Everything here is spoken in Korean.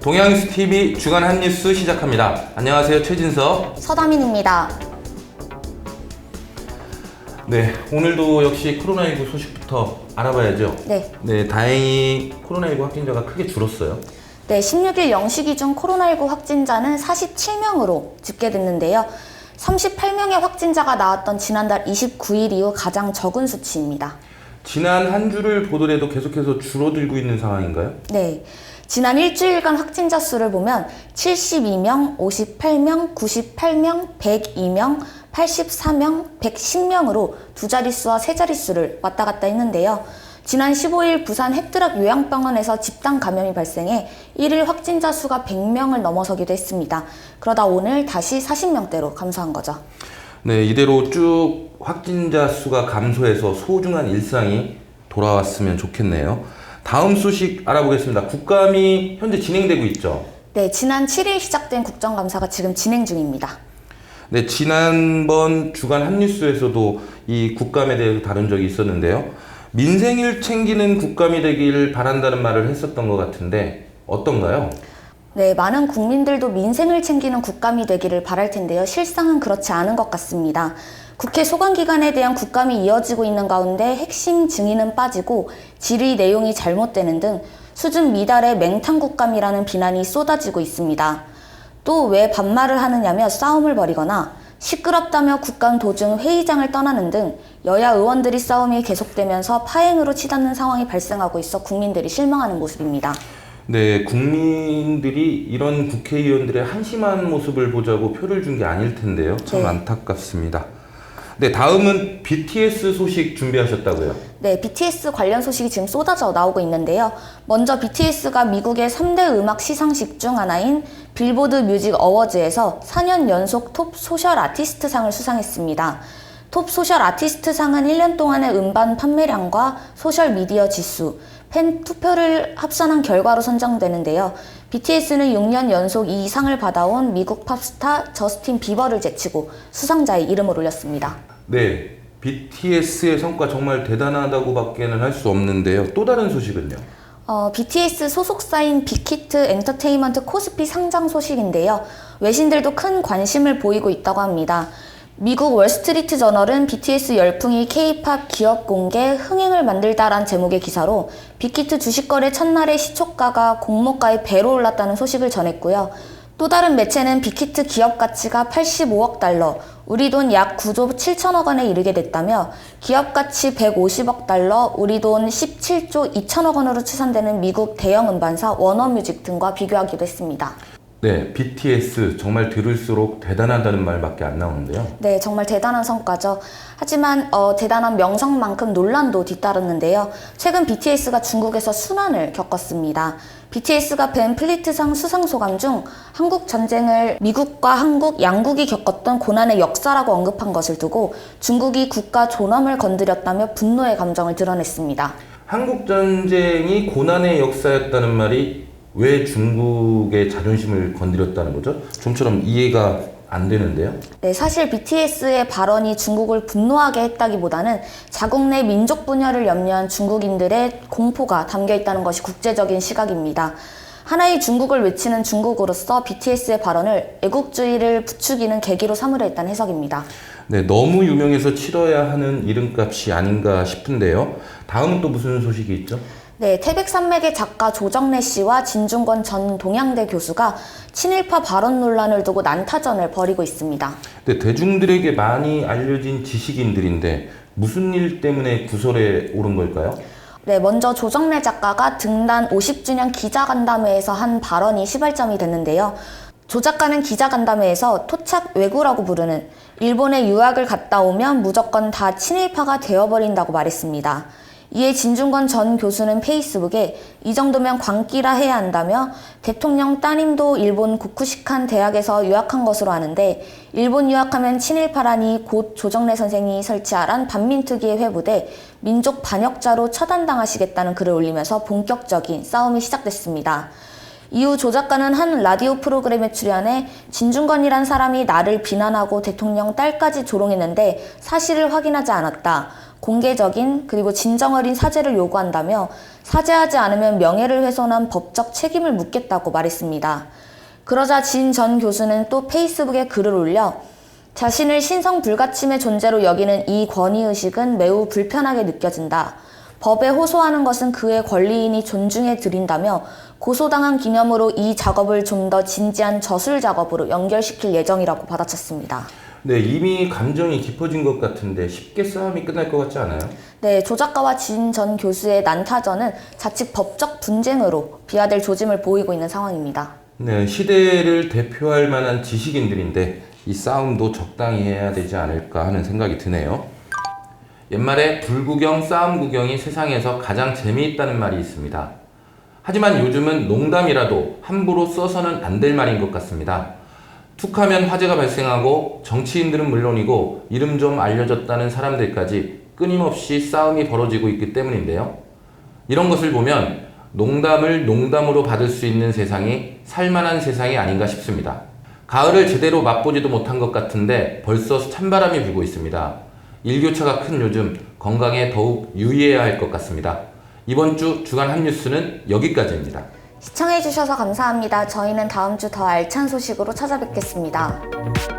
동양뉴스 TV 주간 한 뉴스 시작합니다. 안녕하세요 최진석. 서다민입니다. 네 오늘도 역시 코로나19 소식부터 알아봐야죠. 네. 네 다행히 코로나19 확진자가 크게 줄었어요. 네, 16일 0시 기준 코로나19 확진자는 47명으로 집계됐는데요. 38명의 확진자가 나왔던 지난달 29일 이후 가장 적은 수치입니다. 지난 한 주를 보더라도 계속해서 줄어들고 있는 상황인가요? 네. 지난 일주일간 확진자 수를 보면 72명, 58명, 98명, 102명, 84명, 110명으로 두 자릿수와 세 자릿수를 왔다 갔다 했는데요. 지난 15일 부산 햇드락 요양병원에서 집단 감염이 발생해 1일 확진자 수가 100명을 넘어서기도 했습니다. 그러다 오늘 다시 40명대로 감소한 거죠. 네 이대로 쭉 확진자 수가 감소해서 소중한 일상이 돌아왔으면 좋겠네요. 다음 소식 알아보겠습니다. 국감이 현재 진행되고 있죠. 네, 지난 7일 시작된 국정감사가 지금 진행 중입니다. 네, 지난번 주간 한뉴스에서도 이 국감에 대해서 다룬 적이 있었는데요. 민생을 챙기는 국감이 되기를 바란다는 말을 했었던 것 같은데 어떤가요? 네, 많은 국민들도 민생을 챙기는 국감이 되기를 바랄 텐데요. 실상은 그렇지 않은 것 같습니다. 국회 소관 기관에 대한 국감이 이어지고 있는 가운데 핵심 증인은 빠지고 질의 내용이 잘못되는 등 수준 미달의 맹탕 국감이라는 비난이 쏟아지고 있습니다. 또 왜 반말을 하느냐며 싸움을 벌이거나 시끄럽다며 국감 도중 회의장을 떠나는 등 여야 의원들이 싸움이 계속되면서 파행으로 치닫는 상황이 발생하고 있어 국민들이 실망하는 모습입니다. 네, 국민들이 이런 국회의원들의 한심한 모습을 보자고 표를 준 게 아닐 텐데요. 참 네. 안타깝습니다. 네, 다음은 BTS 소식 준비하셨다고요. 네, BTS 관련 소식이 지금 쏟아져 나오고 있는데요. 먼저 BTS가 미국의 3대 음악 시상식 중 하나인 빌보드 뮤직 어워즈에서 4년 연속 톱 소셜 아티스트 상을 수상했습니다. 톱 소셜 아티스트 상은 1년 동안의 음반 판매량과 소셜 미디어 지수, 팬 투표를 합산한 결과로 선정되는데요. BTS는 6년 연속 이 상을 받아온 미국 팝스타 저스틴 비버를 제치고 수상자의 이름을 올렸습니다. 네, BTS의 성과 정말 대단하다고밖에는 할 수 없는데요. 또 다른 소식은요. 어, BTS 소속사인 빅히트 엔터테인먼트 코스피 상장 소식인데요. 외신들도 큰 관심을 보이고 있다고 합니다. 미국 월스트리트 저널은 BTS 열풍이 K-팝 기업 공개 흥행을 만들다란 제목의 기사로 빅히트 주식 거래 첫날의 시초가가 공모가의 배로 올랐다는 소식을 전했고요. 또 다른 매체는 빅히트 기업 가치가 85억 달러, 우리 돈 약 9조 7천억 원에 이르게 됐다며 기업 가치 150억 달러, 우리 돈 17조 2천억 원으로 추산되는 미국 대형 음반사 워너뮤직 등과 비교하기도 했습니다. 네, BTS 정말 들을수록 대단하다는 말밖에 안 나오는데요. 네, 정말 대단한 성과죠. 하지만 어, 대단한 명성만큼 논란도 뒤따랐는데요. 최근 BTS가 중국에서 순환을 겪었습니다. BTS가 벤 플리트상 수상 소감 중 한국 전쟁을 미국과 한국 양국이 겪었던 고난의 역사라고 언급한 것을 두고 중국이 국가 존엄을 건드렸다며 분노의 감정을 드러냈습니다. 한국 전쟁이 고난의 역사였다는 말이 왜 중국의 자존심을 건드렸다는 거죠? 좀처럼 이해가 안 되는데요. 네, 사실 BTS의 발언이 중국을 분노하게 했다기보다는 자국 내 민족 분열을 염려한 중국인들의 공포가 담겨 있다는 것이 국제적인 시각입니다. 하나의 중국을 외치는 중국으로서 BTS의 발언을 애국주의를 부추기는 계기로 삼으려 했다는 해석입니다. 네, 너무 유명해서 치러야 하는 이름값이 아닌가 싶은데요. 다음은 또 무슨 소식이 있죠? 네, 태백산맥의 작가 조정래 씨와 진중권 전 동양대 교수가 친일파 발언 논란을 두고 난타전을 벌이고 있습니다. 네, 대중들에게 많이 알려진 지식인들인데 무슨 일 때문에 구설에 오른 걸까요? 네, 먼저 조정래 작가가 등단 50주년 기자간담회에서 한 발언이 시발점이 됐는데요. 조 작가는 기자간담회에서 토착 외구라고 부르는 일본에 유학을 갔다 오면 무조건 다 친일파가 되어버린다고 말했습니다. 이에 진중권 전 교수는 페이스북에 이 정도면 광기라 해야 한다며 대통령 따님도 일본 구쿠시칸 대학에서 유학한 것으로 아는데 일본 유학하면 친일파라니 곧 조정래 선생이 설치하란 반민특위에 회부돼 민족 반역자로 처단당하시겠다는 글을 올리면서 본격적인 싸움이 시작됐습니다. 이후 조 작가는 한 라디오 프로그램에 출연해 진중권이란 사람이 나를 비난하고 대통령 딸까지 조롱했는데 사실을 확인하지 않았다. 공개적인 그리고 진정 어린 사죄를 요구한다며 사죄하지 않으면 명예를 훼손한 법적 책임을 묻겠다고 말했습니다. 그러자 진 전 교수는 또 페이스북에 글을 올려 자신을 신성 불가침의 존재로 여기는 이 권위의식은 매우 불편하게 느껴진다. 법에 호소하는 것은 그의 권리이니 존중해 드린다며 고소당한 기념으로 이 작업을 좀 더 진지한 저술 작업으로 연결시킬 예정이라고 받아쳤습니다. 네, 이미 감정이 깊어진 것 같은데 쉽게 싸움이 끝날 것 같지 않아요? 네, 조 작가와 진 전 교수의 난타전은 자칫 법적 분쟁으로 비화될 조짐을 보이고 있는 상황입니다. 네, 시대를 대표할 만한 지식인들인데 이 싸움도 적당히 해야 되지 않을까 하는 생각이 드네요. 옛말에 불구경, 싸움 구경이 세상에서 가장 재미있다는 말이 있습니다. 하지만 요즘은 농담이라도 함부로 써서는 안 될 말인 것 같습니다. 툭하면 화재가 발생하고 정치인들은 물론이고 이름 좀 알려졌다는 사람들까지 끊임없이 싸움이 벌어지고 있기 때문인데요. 이런 것을 보면 농담을 농담으로 받을 수 있는 세상이 살만한 세상이 아닌가 싶습니다. 가을을 제대로 맛보지도 못한 것 같은데 벌써 찬바람이 불고 있습니다. 일교차가 큰 요즘 건강에 더욱 유의해야 할 것 같습니다. 이번 주 주간 한 뉴스는 여기까지입니다. 시청해주셔서 감사합니다. 저희는 다음 주 더 알찬 소식으로 찾아뵙겠습니다.